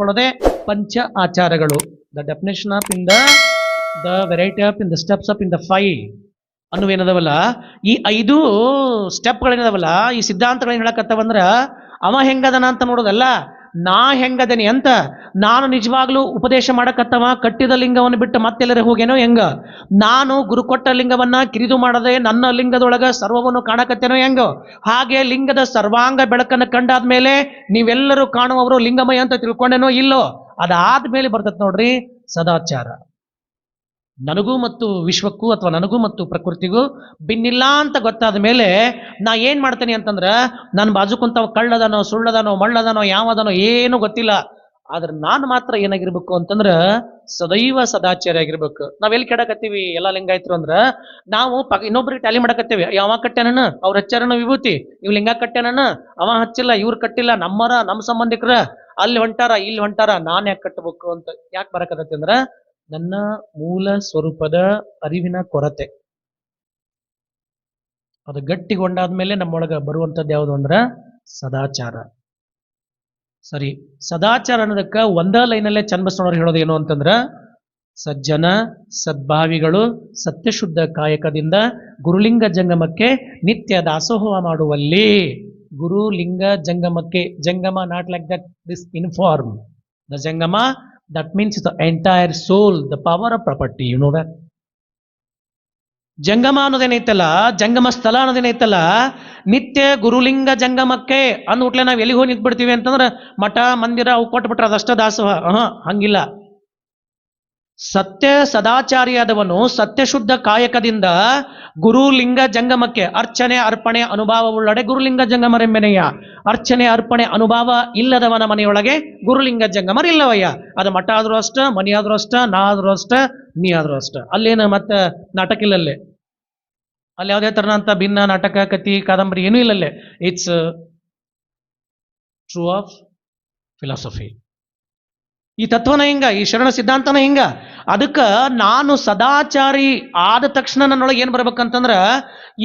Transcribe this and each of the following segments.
ಮಾಡ್ಕೊಳ್ಳೋದೇ ಪಂಚ ಆಚಾರಗಳು. The definition of in the the variety of in the steps of in the five ಅನ್ನುವೇನದವಲ್ಲ ಈ ಐದು ಸ್ಟೆಪ್ಗಳೇನದವಲ್ಲ ಈ ಸಿದ್ಧಾಂತಗಳೇನು ಹೇಳಕತ್ತವಂದ್ರ, ಅವ ಹೆಂಗದನ ಅಂತ ನೋಡೋದಲ್ಲ. ನಾ ಹೆಂಗದೇನಿ ಅಂತ ನಾನು ನಿಜವಾಗ್ಲೂ ಉಪದೇಶ ಮಾಡಕತ್ತವ, ಕಟ್ಟಿದ ಲಿಂಗವನ್ನು ಬಿಟ್ಟು ಮತ್ತೆಲ್ಲರ ಹೋಗೇನೋ ಹೆಂಗ? ನಾನು ಗುರು ಕೊಟ್ಟ ಲಿಂಗವನ್ನ ಕಿರಿದು ಮಾಡದೆ ನನ್ನ ಲಿಂಗದೊಳಗ ಸರ್ವವನ್ನು ಕಾಣಕತ್ತೇನೋ ಹೆಂಗ? ಹಾಗೆ ಲಿಂಗದ ಸರ್ವಾಂಗ ಬೆಳಕನ್ನು ಕಂಡಾದ್ಮೇಲೆ ನೀವೆಲ್ಲರೂ ಕಾಣುವವರು ಲಿಂಗಮಯ ಅಂತ ತಿಳ್ಕೊಂಡೇನೋ ಇಲ್ಲೋ? ಅದಾದ್ಮೇಲೆ ಬರ್ತದೆ ನೋಡ್ರಿ ಸದಾಚಾರ. ನನಗೂ ಮತ್ತು ವಿಶ್ವಕ್ಕೂ ಅಥವಾ ನನಗೂ ಮತ್ತು ಪ್ರಕೃತಿಗೂ ಭಿನ್ನಿಲ್ಲ ಅಂತ ಗೊತ್ತಾದ ಮೇಲೆ ನಾ ಏನ್ ಮಾಡ್ತೇನೆ ಅಂತಂದ್ರ ನನ್ನ ಬಾಜುಕುಂತ ಕಳ್ಳದನೋ ಸುಳ್ಳದನೋ ಮಳ್ಳದನೋ ಯಾವದನೋ ಏನು ಗೊತ್ತಿಲ್ಲ. ಆದ್ರೆ ನಾನು ಮಾತ್ರ ಏನಾಗಿರ್ಬೇಕು ಅಂತಂದ್ರ ಸದೈವ ಸದಾಚಾರ ಆಗಿರ್ಬೇಕು. ನಾವೆಲ್ಲಿ ಕೆಡಕತ್ತೀವಿ ಎಲ್ಲ ಲಿಂಗಾಯತ್ರು ಅಂದ್ರ ನಾವು ಪಗ ಇನ್ನೊಬ್ರಿಗೆ ಟ್ಯಾಲಿ ಮಾಡಕತ್ತೀವಿ. ಯಾವ ಕಟ್ಟ್ಯಾನ ಅವ್ರ ಹಚ್ಚಾರನ ವಿಭೂತಿ. ಇವ್ ಲಿಂಗ ಕಟ್ಟ್ಯಾನನ ಅವ ಹಚ್ಚಿಲ್ಲ, ಇವ್ರು ಕಟ್ಟಿಲ್ಲ, ನಮ್ಮರ, ನಮ್ಮ ಸಂಬಂಧಿಕರ. ಅಲ್ಲಿ ಹೊಂಟಾರ, ಇಲ್ಲಿ ಹೊಂಟಾರ, ನಾನ್ ಯಾಕೆ ಕಟ್ಟಬೇಕು ಅಂತ ಯಾಕೆ ಬರಕತ್ತೈತಿ ನನ್ನ ಮೂಲ ಸ್ವರೂಪದ ಅರಿವಿನ ಕೊರತೆ. ಅದು ಗಟ್ಟಿಗೊಂಡಾದ್ಮೇಲೆ ನಮ್ಮೊಳಗ ಬರುವಂತದ್ದು ಯಾವುದು ಅಂದ್ರ ಸದಾಚಾರ. ಸರಿ, ಸದಾಚಾರ ಅನ್ನೋದಕ್ಕ ಒಂದ ಲೈನಲ್ಲೇ ಚನ್ನಬಸವಣ್ಣವ್ರು ಹೇಳೋದು ಏನು ಅಂತಂದ್ರ, ಸಜ್ಜನ, ಸದ್ಭಾವಿಗಳು, ಸತ್ಯಶುದ್ಧ ಕಾಯಕದಿಂದ ಗುರುಲಿಂಗ ಜಂಗಮಕ್ಕೆ ನಿತ್ಯ ದಾಸೋಹ ಮಾಡುವಲ್ಲಿ. ಗುರುಲಿಂಗ ಜಂಗಮಕ್ಕೆ jangama not like that this inform. The jangama that means the entire soul the power of property you know that. Jangama ಅನ್ನೋದೇನೈತಲ್ಲ ಜಂಗಮ ಸ್ಥಳ ಅನ್ನೋದೇನೈತಲ್ಲ ನಿತ್ಯ ಗುರುಲಿಂಗ ಜಂಗಮಕ್ಕೆ ಅಂದ್ಬಿಟ್ಲೆ ನಾವು ಎಲ್ಲಿಗೆ ಹೋಗಿ ನಿಂತ್ಬಿಡ್ತೀವಿ ಅಂತಂದ್ರೆ ಮಠ ಮಂದಿರ ಅವು ಕೊಟ್ಬಿಟ್ರೆ ಅದಷ್ಟ ದಾಸೋಹ ಹಾಂ ಹಂಗಿಲ್ಲ ಸತ್ಯ ಸದಾಚಾರಿಯಾದವನು ಸತ್ಯಶುದ್ಧ ಕಾಯಕದಿಂದ ಗುರುಲಿಂಗ ಜಂಗಮಕ್ಕೆ ಅರ್ಚನೆ, ಅರ್ಪಣೆ ಅನುಭವವುಳ್ಳಡೆ ಗುರುಲಿಂಗ ಜಂಗಮರೆಂಬೆನೆಯ ಅರ್ಚನೆ, ಅರ್ಪಣೆ, ಅನುಭವ ಇಲ್ಲದವನ ಮನೆಯೊಳಗೆ ಗುರುಲಿಂಗ ಜಂಗಮರಿಲ್ಲವಯ್ಯ ಅದು ಮಠ ಆದ್ರೂ ಅಷ್ಟ ಮನಿ ಆದ್ರೂ ಅಷ್ಟ ನಾ ಆದ್ರೂ ಅಷ್ಟ ನೀ ಆದ್ರೂ ಅಷ್ಟ. ಅಲ್ಲೇನು ಮತ್ತೆ ನಾಟಕ ಇಲ್ಲಲ್ಲೇ ಅಲ್ಲಿ ಯಾವುದೇ ತರನಂತ ಭಿನ್ನ, ನಾಟಕ ಕತಿ ಕಾದಂಬರಿ ಏನೂ ಇಲ್ಲಲ್ಲೇ. ಇಟ್ಸ್ ಟ್ರೂ ಆಫ್ ಫಿಲಾಸಫಿ ಈ ತತ್ವನ ಹಿಂಗ? ಈ ಶರಣ ಸಿದ್ಧಾಂತನ ಹಿಂಗ? ಅದಕ್ಕೆ ನಾನು ಸದಾಚಾರಿ ಆದ ತಕ್ಷಣ ನನ್ನೊಳಗೆ ಏನು ಬರ್ಬೇಕಂತಂದ್ರ,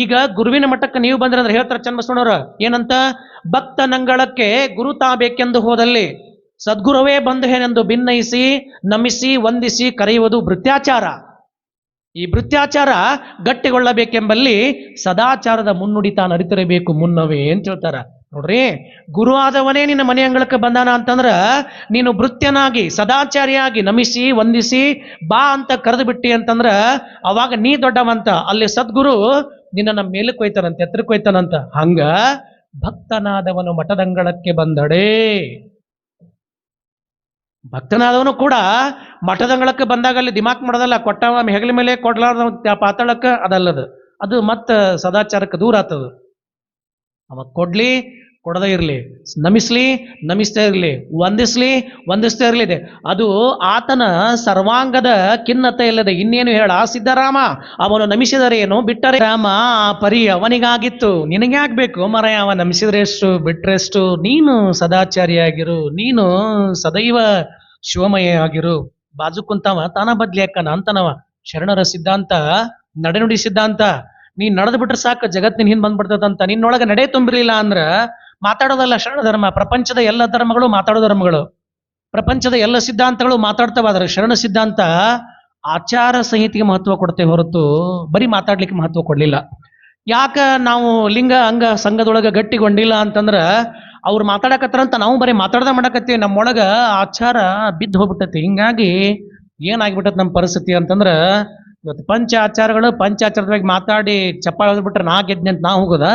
ಈಗ ಗುರುವಿನ ಮಟ್ಟಕ್ಕೆ ನೀವು ಬಂದ್ರೆ ಅಂದ್ರೆ ಹೇಳ್ತಾರೆ ಚನ್ನಬಸವಣ್ಣವ್ರ, ಏನಂತ? ಭಕ್ತ ನಂಗಳಕ್ಕೆ ಗುರು ತಾಬೇಕೆಂದು ಹೋದಲ್ಲಿ ಸದ್ಗುರುವೇ ಬಂಧುಹೇನೆಂದು ಭಿನ್ನಯಿಸಿ ನಮಿಸಿ, ವಂದಿಸಿ ಕರೆಯುವುದು ಭೃತ್ಯಾಚಾರ. ಈ ಭೃತ್ಯಾಚಾರ ಗಟ್ಟಿಗೊಳ್ಳಬೇಕೆಂಬಲ್ಲಿ ಸದಾಚಾರದ ಮುನ್ನುಡಿ ತಾನು ಅರಿತಿರಬೇಕು ಮುನ್ನವೇ ಅಂತ ಹೇಳ್ತಾರ. ನೋಡ್ರಿ, ಗುರು ಆದವನೇ ನಿನ್ನ ಮನೆ ಅಂಗಳಕ್ಕೆ ಬಂದಾನ ಅಂತಂದ್ರ ನೀನು ಭೃತ್ಯನಾಗಿ ಸದಾಚಾರಿಯಾಗಿ ನಮಿಸಿ, ವಂದಿಸಿ, ಬಾ ಅಂತ ಕರೆದು ಬಿಟ್ಟಿ ಅಂತಂದ್ರ ಅವಾಗ ನೀ ದೊಡ್ಡವಂತ, ಅಲ್ಲಿ ಸದ್ಗುರು ನಿನ್ನ ಮೇಲಕ್ಕೆ ಹೋಯ್ತಾನಂತ ಎತ್ತರಕ್ಕೆ ಹೋಯ್ತಾನಂತ ಹಂಗ ಭಕ್ತನಾದವನು ಮಠದಂಗಳಕ್ಕೆ ಬಂದಡೆ. ಭಕ್ತನಾದವನು ಕೂಡ ಮಠದಂಗಳಕ್ಕೆ ಬಂದಾಗ ಅಲ್ಲಿ ದಿಮಾಕ್ ಮಾಡೋದಲ್ಲ, ಕೊಟ್ಟವ ಹೆಗಲ ಮೇಲೆ ಕೊಡ್ಲಾರ್ದ ಪಾತಾಳಕ್ಕೆ ಅದಲ್ಲದು. ಅದು ಮತ್ತ ಸದಾಚಾರಕ್ಕೆ ದೂರ ಆತದ. ಅವ ಕೊಡ್ಲಿ ಕೊಡದೇ ಇರಲಿ, ನಮಿಸ್ಲಿ, ನಮಿಸ್ತಾ ಇರಲಿ, ವಂದಿಸ್ಲಿ, ವಂದಿಸ್ತಾ ಇರಲಿ ಅದು ಆತನ ಸರ್ವಾಂಗದ ಖಿನ್ನತೆ ಇಲ್ಲದೆ ಇನ್ನೇನು ಹೇಳ, ಸಿದ್ದರಾಮ, ಅವನು ನಮಿಸಿದರೆ ಏನು? ಬಿಟ್ಟರೆ ರಾಮ ಆ ಪರಿ ಅವನಿಗಾಗಿತ್ತು. ನಿನಗ್ಯಾಗ್ಬೇಕು ಮರ ಅವ ನಮಿಸಿದ್ರೆ ಎಷ್ಟು? ಬಿಟ್ರೆ ಎಷ್ಟು? ನೀನು ಸದಾಚಾರಿಯಾಗಿರು, ನೀನು ಸದೈವ ಶಿವಮಯ ಆಗಿರು. ಬಾಜು ಕುಂತವ, ತಾನ ಬದ್ಲಿ ಅಕ್ಕನ, ಅಂತನವ. ಶರಣರ ಸಿದ್ಧಾಂತ, ನಡೆನುಡಿ ಸಿದ್ಧಾಂತ. ನೀನ್ ನಡೆದು ಬಿಟ್ರೆ ಸಾಕು ಜಗತ್ತಿನ ಹಿಂದ್ ಬಂದ್ಬಿಡ್ತದಂತ. ನಿನ್ನೊಳಗ ನಡೆ ತುಂಬಿರ್ಲಿಲ್ಲ ಅಂದ್ರ ಮಾತಾಡೋದಲ್ಲ ಶರಣ ಧರ್ಮ. ಪ್ರಪಂಚದ ಎಲ್ಲ ಧರ್ಮಗಳು ಮಾತಾಡೋ ಧರ್ಮಗಳು. ಪ್ರಪಂಚದ ಎಲ್ಲ ಸಿದ್ಧಾಂತಗಳು ಮಾತಾಡ್ತಾವ ಆದ್ರೆ ಶರಣ ಸಿದ್ಧಾಂತ ಆಚಾರ ಸಂಹಿತೆಗೆ ಮಹತ್ವ ಕೊಡ್ತೇವೆ ಹೊರತು ಬರೀ ಮಾತಾಡ್ಲಿಕ್ಕೆ ಮಹತ್ವ ಕೊಡಲಿಲ್ಲ. ಯಾಕ ನಾವು ಲಿಂಗ, ಅಂಗ, ಸಂಘದೊಳಗೆ ಗಟ್ಟಿಗೊಂಡಿಲ್ಲ ಅಂತಂದ್ರೆ ಅವ್ರು ಮಾತಾಡಕತ್ತಾರಂತ ನಾವು ಬರೀ ಮಾತಾಡ್ದ ಮಾಡಕತ್ತೀವಿ. ನಮ್ಮೊಳಗೆ ಆಚಾರ ಬಿದ್ದು ಹೋಗ್ಬಿಟ್ಟತಿ. ಹಿಂಗಾಗಿ ಏನಾಗ್ಬಿಟ್ಟತ್ ನಮ್ಮ ಪರಿಸ್ಥಿತಿ ಅಂತಂದ್ರೆ ಇವತ್ತು ಪಂಚ ಆಚಾರಗಳು ಪಂಚ ಆಚಾರದಾಗ ಮಾತಾಡಿ ಚಪ್ಪಾಳೆ ನಾ ಗೆದ್ನೆ ಅಂತ ನಾ ಹೋಗೋದ?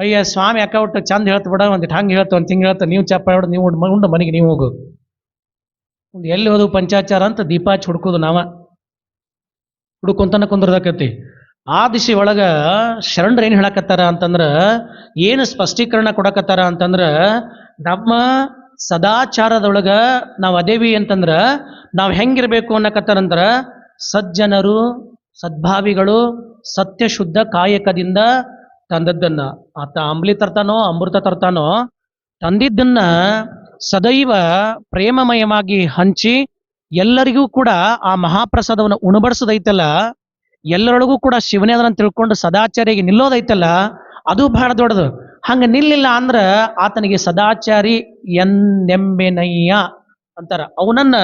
ಅಯ್ಯ, ಸ್ವಾಮಿ ಅಕ್ಕ ಒಟ್ಟು ಚಂದ ಹೇಳ್ತ ಬಿಡ ಒಂದು ಹಂಗೆ ಹೇಳ್ತು, ಒಂದು ತಿಂಗ್ ಹೇಳ್ತ, ನೀವು ಚಪ್ಪ ಹೊಡೆದು ನೀವು ಉಂಡು ಮನೆಗೆ ನೀವು ಹೋಗು. ಎಲ್ಲಿ ಹೋದು ಪಂಚಾಚಾರ ಅಂತ ದೀಪ ಹಚ್ಚಿ ಹುಡ್ಕೋದು ನಾವ. ಹುಡುಕುಂತನ ಕುಂದ್ರದಕ್ಕತಿ ಆ ದಿಶೆ ಒಳಗ ಶರಣರು ಏನ್ ಹೇಳಕತ್ತಾರ ಅಂತಂದ್ರ, ಏನು ಸ್ಪಷ್ಟೀಕರಣ ಕೊಡಕತ್ತಾರ ಅಂತಂದ್ರ, ನಮ್ಮ ಸದಾಚಾರದೊಳಗ ನಾವು ಅದೇವಿ ಅಂತಂದ್ರ, ನಾವು ಹೆಂಗಿರ್ಬೇಕು ಅನ್ನಕತ್ತಾರಂದ್ರ ಸಜ್ಜನರು, ಸದ್ಭಾವಿಗಳು, ಸತ್ಯಶುದ್ಧ ಕಾಯಕದಿಂದ ತಂದದ್ದನ್ನ, ಆತ ಅಂಬ್ಲಿ ತರ್ತಾನೋ, ಅಮೃತ ತರ್ತಾನೋ, ತಂದಿದ್ದನ್ನ ಸದೈವ ಪ್ರೇಮಮಯವಾಗಿ ಹಂಚಿ ಎಲ್ಲರಿಗೂ ಕೂಡ ಆ ಮಹಾಪ್ರಸಾದವನ್ನು ಉಣಬಡಿಸದೈತಲ್ಲ, ಎಲ್ಲರೊಳಗೂ ಕೂಡ ಶಿವನೇ ಅದನ್ನ ತಿಳ್ಕೊಂಡು ಸದಾಚಾರಿಗೆ ನಿಲ್ಲೋದೈತಲ್ಲ, ಅದು ಬಹಳ ದೊಡ್ಡದು. ಹಂಗ ನಿಲ್ಲಿಲ್ಲ ಅಂದ್ರ ಆತನಿಗೆ ಸದಾಚಾರಿ ಎನ್ನೆಂಬೆನಯ್ಯ ಅಂತಾರ. ಅವನನ್ನ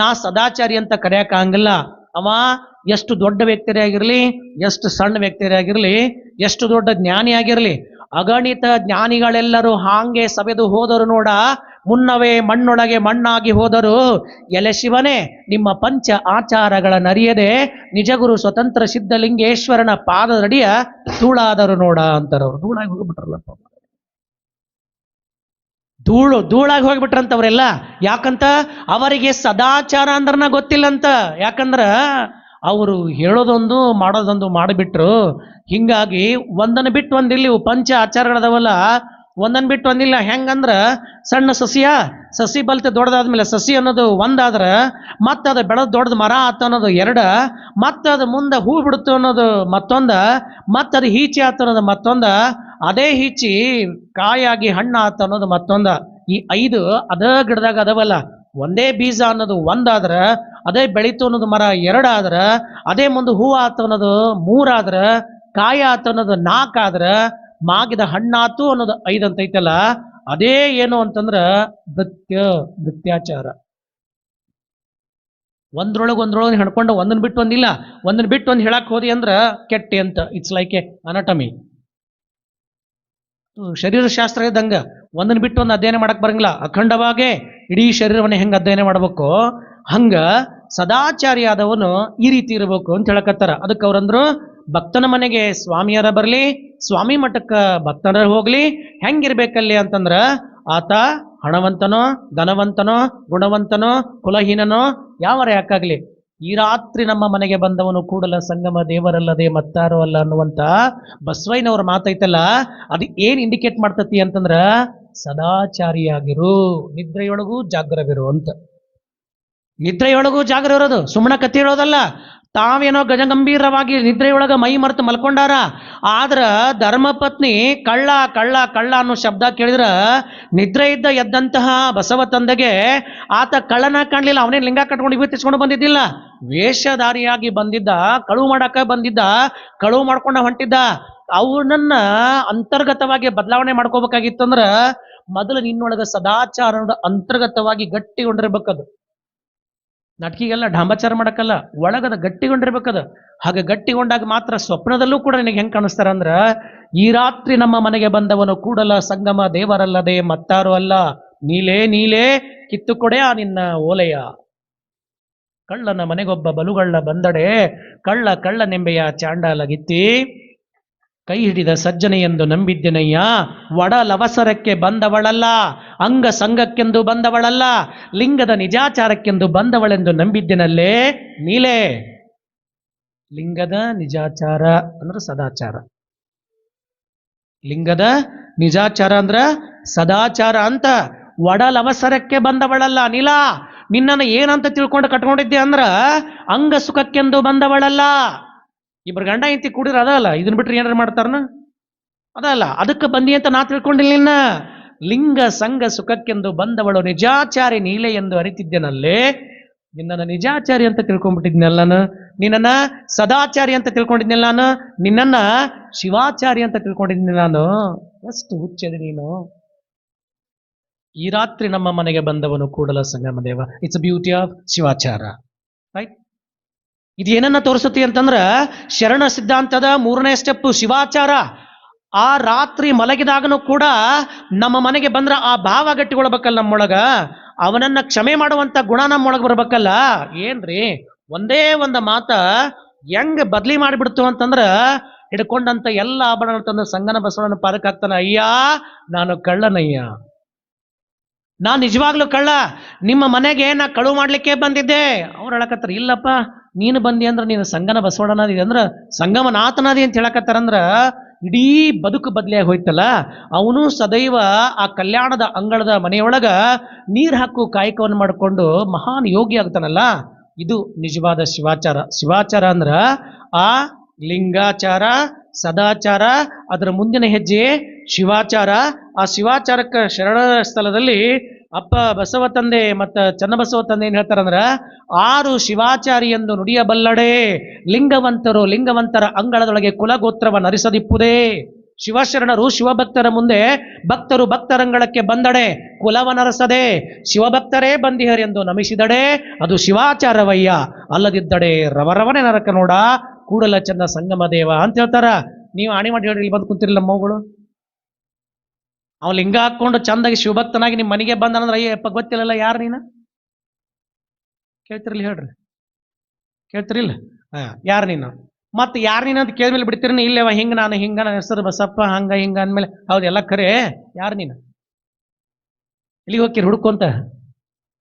ನಾ ಸದಾಚಾರಿ ಅಂತ ಕರೆಯಕ್ ಆಗಂಗಿಲ್ಲ. ಅವ ಎಷ್ಟು ದೊಡ್ಡ ವ್ಯಕ್ತಿಯಾಗಿರಲಿ, ಎಷ್ಟು ಸಣ್ಣ ವ್ಯಕ್ತಿಯಾಗಿರಲಿ, ಎಷ್ಟು ದೊಡ್ಡ ಜ್ಞಾನಿ ಆಗಿರಲಿ, ಅಗಣಿತ ಜ್ಞಾನಿಗಳೆಲ್ಲರೂ ಹಾಂಗೆ ಸವೆದು ಹೋದರು ನೋಡ, ಮುನ್ನವೇ ಮಣ್ಣೊಳಗೆ ಮಣ್ಣಾಗಿ ಹೋದರು, ಎಲೆ ಶಿವನೇ ನಿಮ್ಮ ಪಂಚ ಆಚಾರಗಳ ನರಿಯದೆ, ನಿಜಗುರು ಸ್ವತಂತ್ರ ಸಿದ್ಧಲಿಂಗೇಶ್ವರನ ಪಾದದಡಿಯ ಧೂಳಾದರು ನೋಡ ಅಂತಾರವ್ರು ಧೂಳಾಗಿ ಹೋಗ್ಬಿಟ್ರಲ್ಲಪ್ಪ ಧೂಳು, ಧೂಳಾಗಿ ಹೋಗ್ಬಿಟ್ರಂತವ್ರೆಲ್ಲ. ಯಾಕಂತ? ಅವರಿಗೆ ಸದಾಚಾರ ಅಂದ್ರನ ಗೊತ್ತಿಲ್ಲಂತ. ಯಾಕಂದ್ರ? ಅವರು ಹೇಳೋದೊಂದು ಮಾಡೋದೊಂದು ಮಾಡಿಬಿಟ್ರು. ಹಿಂಗಾಗಿ ಒಂದನ್ನು ಬಿಟ್ಟು ಒಂದಿಲ್ಲ ಇವು ಪಂಚ ಆಚಾರಗಳದವಲ್ಲ ಒಂದನ್ನು ಬಿಟ್ಟು ಒಂದಿಲ್ಲ ಹೆಂಗಂದ್ರ ಸಣ್ಣ ಸಸಿಯ, ಸಸಿ ಬಲ್ತೆ ದೊಡ್ಡದಾದ್ಮೇಲೆ ಸಸಿ ಅನ್ನೋದು ಒಂದಾದ್ರೆ, ಮತ್ತೆ ಅದು ಬೆಳೆದು ದೊಡ್ಡದು ಮರ ಆತ ಅನ್ನೋದು ಎರಡ, ಮತ್ತೆ ಅದು ಮುಂದೆ ಹೂ ಬಿಡುತ್ತು ಅನ್ನೋದು ಮತ್ತೊಂದು, ಮತ್ತೆ ಅದು ಹೀಚಿ ಆತ ಅನ್ನೋದು ಮತ್ತೊಂದು, ಅದೇ ಹೀಚಿ ಕಾಯಾಗಿ ಹಣ್ಣು ಆತ ಅನ್ನೋದು ಮತ್ತೊಂದು. ಈ ಐದು ಅದ ಗಿಡದಾಗ ಅದಾವಲ್ಲ. ಒಂದೇ ಬೀಜ ಅನ್ನೋದು ಒಂದಾದ್ರೆ, ಅದೇ ಬೆಳೀತು ಅನ್ನೋದು ಮರ ಎರಡಾದ್ರೆ, ಅದೇ ಮುಂದೆ ಹೂವು ಆತು ಅನ್ನೋದು ಮೂರಾದ್ರೆ, ಕಾಯ ಆತು ಅನ್ನೋದು ನಾಲ್ಕಾದ್ರೆ, ಮಾಗಿದ ಹಣ್ಣಾತು ಅನ್ನೋದು ಐದು ಅಂತ ಐತಲ್ಲ, ಅದೇ ಏನು ಅಂತಂದ್ರೆ ನೃತ್ಯ ನೃತ್ಯಾಚಾರ ಒಂದ್ರೊಳಗೆ ಒಂದ್ರೊಳಗೆ ಹಿಡ್ಕೊಂಡು ಒಂದನ್ ಬಿಟ್ಟು ಒಂದಿಲ್ಲ, ಒಂದನ್ ಬಿಟ್ಟು ಒಂದು ಹೇಳಕ್ ಹೋದಿ ಅಂದ್ರೆ ಕೆಟ್ಟಿ ಅಂತ. ಇಟ್ಸ್ ಲೈಕ್ ಎ ಅನಟಮಿ ಶರೀರ ಶಾಸ್ತ್ರ ಇದ್ದಂಗೆ ಒಂದನ್ನು ಬಿಟ್ಟು ಒಂದು ಅಧ್ಯಯನ ಮಾಡಕ್ ಬರಂಗಿಲ್ಲ. ಅಖಂಡವಾಗೇ ಇಡೀ ಶರೀರವನ್ನು ಹೆಂಗೆ ಅಧ್ಯಯನ ಮಾಡಬೇಕು, ಹಂಗ ಸದಾಚಾರಿ ಆದವನು ಈ ರೀತಿ ಇರಬೇಕು ಅಂತ ಹೇಳಕತ್ತಾರ. ಅದಕ್ಕೆ ಅವ್ರಂದ್ರು, ಭಕ್ತನ ಮನೆಗೆ ಸ್ವಾಮಿಯರ ಬರಲಿ, ಸ್ವಾಮಿ ಮಠಕ್ಕ ಭಕ್ತರ ಹೋಗ್ಲಿ, ಹೆಂಗಿರ್ಬೇಕಲ್ಲಿ ಅಂತಂದ್ರ, ಆತ ಹಣವಂತನೋ, ಧನವಂತನೋ, ಗುಣವಂತನೋ, ಕುಲಹೀನನೋ ಯಾವ ಯಾಕಾಗ್ಲಿ ಈ ರಾತ್ರಿ ನಮ್ಮ ಮನೆಗೆ ಬಂದವನು ಕೂಡಲ ಸಂಗಮ ದೇವರಲ್ಲದೆ ಮತ್ತಾರೋ ಅಲ್ಲ ಅನ್ನುವಂತ ಬಸವಯ್ಯನವ್ರ ಮಾತೈತಲ್ಲ, ಅದು ಏನ್ ಇಂಡಿಕೇಟ್ ಮಾಡ್ತತಿ ಅಂತಂದ್ರ, ಸದಾಚಾರಿಯಾಗಿರು, ನಿದ್ರೆಯೊಳಗೂ ಜಾಗ್ರವಿರು ಅಂತ. ನಿದ್ರೆಯೊಳಗೂ ಜಾಗ್ರ ಇರೋದು ಸುಮ್ಮನೆ ಕತ್ತಿ ಹೇಳೋದಲ್ಲ ತಾವೇನೋ ಗಜಗಂಭೀರವಾಗಿ ನಿದ್ರೆಯೊಳಗ ಮೈ ಮರೆತು ಮಲ್ಕೊಂಡಾರ? ಆದ್ರ ಧರ್ಮಪತ್ನಿ ಕಳ್ಳ ಕಳ್ಳ ಕಳ್ಳ ಅನ್ನೋ ಶಬ್ದ ಕೇಳಿದ್ರ ನಿದ್ರೆ ಇದ್ದ ಎದ್ದಂತಹ ಬಸವ ತಂದೆಗೆ ಆತ ಕಳ್ಳನ ಕಾಣ್ಲಿಲ್ಲ. ಅವನೇ ಲಿಂಗ ಕಟ್ಕೊಂಡು ಇವತ್ತು ತಿಸ್ಕೊಂಡು ಬಂದಿದ್ದಿಲ್ಲ? ವೇಷಧಾರಿಯಾಗಿ ಬಂದಿದ್ದ ಕಳುವು ಮಾಡಕ ಬಂದಿದ್ದ ಕಳುವು ಮಾಡ್ಕೊಂಡ ಹೊಂಟಿದ್ದ. ಅವನನ್ನ ಅಂತರ್ಗತವಾಗಿ ಬದಲಾವಣೆ ಮಾಡ್ಕೋಬೇಕಾಗಿತ್ತಂದ್ರ ಮೊದಲು ನಿನ್ನೊಳಗ ಸದಾಚಾರ ಅಂತರ್ಗತವಾಗಿ ಗಟ್ಟಿಗೊಂಡಿರ್ಬೇಕದು. ನಾಟಕಿಗೆಲ್ಲ ಢಾಂಬಾಚಾರ ಮಾಡಕ್ಕಲ್ಲ, ಒಳಗದ ಗಟ್ಟಿಗೊಂಡಿರ್ಬೇಕದ. ಹಾಗೆ ಗಟ್ಟಿಗೊಂಡಾಗ ಮಾತ್ರ ಸ್ವಪ್ನದಲ್ಲೂ ಕೂಡ ನಿನಗೆ ಹೆಂಗೆ ಕಾಣಿಸ್ತಾರ ಅಂದ್ರ, ಈ ರಾತ್ರಿ ನಮ್ಮ ಮನೆಗೆ ಬಂದವನು ಕೂಡಲ ಸಂಗಮ ದೇವರಲ್ಲದೆ ಮತ್ತಾರು ಅಲ್ಲ. ನೀಲೇ ನೀಲೇ, ಕಿತ್ತುಕೊಡೆ ಆ ನಿನ್ನ ಓಲೆಯ. ಕಳ್ಳನ ಮನೆಗೊಬ್ಬ ಬಲುಗಳ್ಳ ಬಂದಡೆ, ಕಳ್ಳ ಕಳ್ಳ ಕಳ್ಳನೆಂಬೆಯ ಚಾಂಡಾಲಗಿತ್ತಿ ಕೈ ಹಿಡಿದ ಸಜ್ಜನೆಯೆಂದು ನಂಬಿದ್ದೆನಯ್ಯ? ಒಡ ಲವಸರಕ್ಕೆ ಬಂದವಳಲ್ಲ ಅಂಗ ಸಂಘಕ್ಕೆಂದು ಬಂದವಳಲ್ಲ, ಲಿಂಗದ ನಿಜಾಚಾರಕ್ಕೆಂದು ಬಂದವಳೆಂದು ನಂಬಿದ್ದೆನಲ್ಲೇ? ನೀಲೇ. ಲಿಂಗದ ನಿಜಾಚಾರ ಅಂದ್ರೆ ಸದಾಚಾರ. ಲಿಂಗದ ನಿಜಾಚಾರ ಅಂದ್ರ ಸದಾಚಾರ ಅಂತ. ಒಡಲವಸರಕ್ಕೆ ಬಂದವಳಲ್ಲ, ನೀಲ. ನಿನ್ನನ್ನು ಏನಂತ ತಿಳ್ಕೊಂಡು ಕಟ್ಕೊಂಡಿದ್ದೆ ಅಂದ್ರ ಅಂಗ ಸುಖಕ್ಕೆಂದು ಬಂದವಳಲ್ಲ. ಇಬ್ರು ಗಂಡ ಹೆಂಡತಿ ಕೂಡಿರ ಅದಲ್ಲ ಇದನ್ನ ಬಿಟ್ರೆ ಏನಾರು ಮಾಡ್ತಾರನ? ಅದಲ್ಲ ಅದಕ್ಕೆ ಬಂದಿ ಅಂತ ನಾ ತಿಳ್ಕೊಂಡಿಲ್ಲ ಲಿಂಗ, ಸಂಘ, ಸುಖಕ್ಕೆಂದು ಬಂದವಳು ನಿಜಾಚಾರಿ ನೀಲೆ ಎಂದು ಅರಿತಿದ್ದೇನಲ್ಲೇ? ನಿನ್ನನ್ನು ನಿಜಾಚಾರಿ ಅಂತ ತಿಳ್ಕೊಂಡ್ಬಿಟ್ಟಿದ್ನಲ್ಲ ನಾನು. ನಿನ್ನನ್ನ ಸದಾಚಾರಿ ಅಂತ ತಿಳ್ಕೊಂಡಿದ್ನಲ್ಲ ನಾನು. ನಿನ್ನನ್ನ ಶಿವಾಚಾರಿ ಅಂತ ತಿಳ್ಕೊಂಡಿದ್ನಿ ನಾನು. ಎಷ್ಟು ಹುಚ್ಚದೆ ನೀನು. ಈ ರಾತ್ರಿ ನಮ್ಮ ಮನೆಗೆ ಬಂದವನು Kudala Sangamadeva it's beauty of Shivachara. Right ಇದು ಏನನ್ನ ತೋರಿಸುತ್ತೆ ಅಂತಂದ್ರ ಶರಣ ಸಿದ್ಧಾಂತದ ಮೂರನೇ ಸ್ಟೆಪ್ ಶಿವಾಚಾರ. ಆ ರಾತ್ರಿ ಮಲಗಿದಾಗನೂ ಕೂಡ ನಮ್ಮ ಮನೆಗೆ ಬಂದ್ರ ಆ ಭಾವ ಗಟ್ಟಿಗೊಳ್ಬೇಕಲ್ಲ ನಮ್ಮೊಳಗ. ಅವನನ್ನ ಕ್ಷಮೆ ಮಾಡುವಂತ ಗುಣ ನಮ್ಮೊಳಗೆ ಬರ್ಬೇಕಲ್ಲ. ಏನ್ರಿ? ಒಂದೇ ಒಂದು ಮಾತ ಹೆಂಗ್ ಬದ್ಲಿ ಮಾಡಿಬಿಡ್ತು ಅಂತಂದ್ರ ಹಿಡ್ಕೊಂಡಂತ ಎಲ್ಲ ಆಭರಣ ತಂದು ಸಂಗನ ಬಸವಣ್ಣನ ಪಾರಕ್ ಹಾಕ್ತಾನ, ಅಯ್ಯ, ನಾನು ಕಳ್ಳನಯ್ಯ. ನಾ ನಿಜವಾಗ್ಲೂ ಕಳ್ಳ, ನಿಮ್ಮ ಮನೆಗೆ ನಾ ಕಳು ಮಾಡ್ಲಿಕ್ಕೆ ಬಂದಿದ್ದೆ. ಅವ್ರು ಹೇಳಕತ್ತಾರ, ಇಲ್ಲಪ್ಪ, ನೀನು ಬಂದಿ ಅಂದ್ರೆ ನೀನು ಸಂಗನ ಬಸವಣ್ಣನಾದಿ ಅಂದ್ರ ಸಂಗಮನಾಥನಾದಿ ಅಂತ ಹೇಳಕತ್ತಾರಂದ್ರ ಇಡೀ ಬದುಕು ಬದಲಿಯಾಗಿ ಹೋಯ್ತಲ್ಲ ಅವನು ಸದೈವ ಆ ಕಲ್ಯಾಣದ ಅಂಗಳದ ಮನೆಯೊಳಗ ನೀರು ಹಾಕು ಕಾಯಕವನ್ನು ಮಾಡಿಕೊಂಡು ಮಹಾನ್ ಯೋಗಿ ಆಗ್ತಾನಲ್ಲ. ಇದು ನಿಜವಾದ ಶಿವಾಚಾರ. ಶಿವಾಚಾರ ಅಂದ್ರ ಆ ಲಿಂಗಾಚಾರ ಸದಾಚಾರ, ಅದರ ಮುಂದಿನ ಹೆಜ್ಜೆ ಶಿವಾಚಾರ. ಆ ಶಿವಾಚಾರಕ್ಕೆ ಶರಣ ಸ್ಥಳದಲ್ಲಿ ಅಪ್ಪ ಬಸವ ತಂದೆ ಮತ್ತ ಚನ್ನಬಸವ ತಂದೆ ಏನ್ ಹೇಳ್ತಾರಂದ್ರ, ಆರು ಶಿವಾಚಾರಿ ಎಂದು ನುಡಿಯಬಲ್ಲಡೆ ಲಿಂಗವಂತರು ಲಿಂಗವಂತರ ಅಂಗಳದೊಳಗೆ ಕುಲಗೋತ್ರವ ನರಿಸದಿಪ್ಪುದೇ. ಶಿವಶರಣರು ಶಿವಭಕ್ತರ ಮುಂದೆ, ಭಕ್ತರು ಭಕ್ತರಂಗಳಕ್ಕೆ ಬಂದಡೆ ಕುಲವನರಸದೆ ಶಿವಭಕ್ತರೇ ಬಂದಿಹರೆಂದು ನಮಿಸಿದಡೆ, ಅದು ಶಿವಾಚಾರವಯ್ಯ. ಅಲ್ಲದಿದ್ದಡೆ ರವರವನೆ ನರಕ ನೋಡ ಕೂಡಲ ಚಂದ ಸಂಗಮ ದೇವ ಅಂತ ಹೇಳ್ತಾರ. ನೀವು ಆಣಿ ಮಾಡಿ ಹೇಳ್ರಿ, ಇಲ್ಲಿ ಬಂದು ಕುಂತಿರಲಿಲ್ಲ ಮೌಗಳು ಅವ ಲಿಂಗ ಹಾಕೊಂಡು ಚಂದಾಗಿ ಶಿವಭಕ್ತನಾಗಿ ನಿಮ್ಮ ಮನೆಗೆ ಬಂದನಂದ್ರೆ ಅಯ್ಯಪ್ಪ ಗೊತ್ತಿಲ್ಲಲ್ಲ ಯಾರು ನೀನು? ಕೇಳ್ತಿರಲಿ ಹೇಳ್ರಿ. ಕೇಳ್ತಿರಿಲ್ಲ ಹಾ, ಯಾರು ನೀನು? ಮತ್ತೆ ಯಾರು ನೀನು ಅಂತ ಕೇಳಿದ್ಮೇಲೆ ಬಿಡ್ತೀರಿ ಇಲ್ಲೇವ, ಹಿಂಗೆ ನಾನು, ಹಿಂಗ ನನ್ನ ಹೆಸರು ಬಸಪ್ಪ, ಹಂಗ, ಹಿಂಗ ಅಂದ್ಮೇಲೆ. ಹೌದು, ಎಲ್ಲ ಖರೆ ಯಾರು ನೀನು? ಇಲ್ಲಿಗೆ ಹೋಗ್ತೀರಿ ಹುಡ್ಕೊಂತ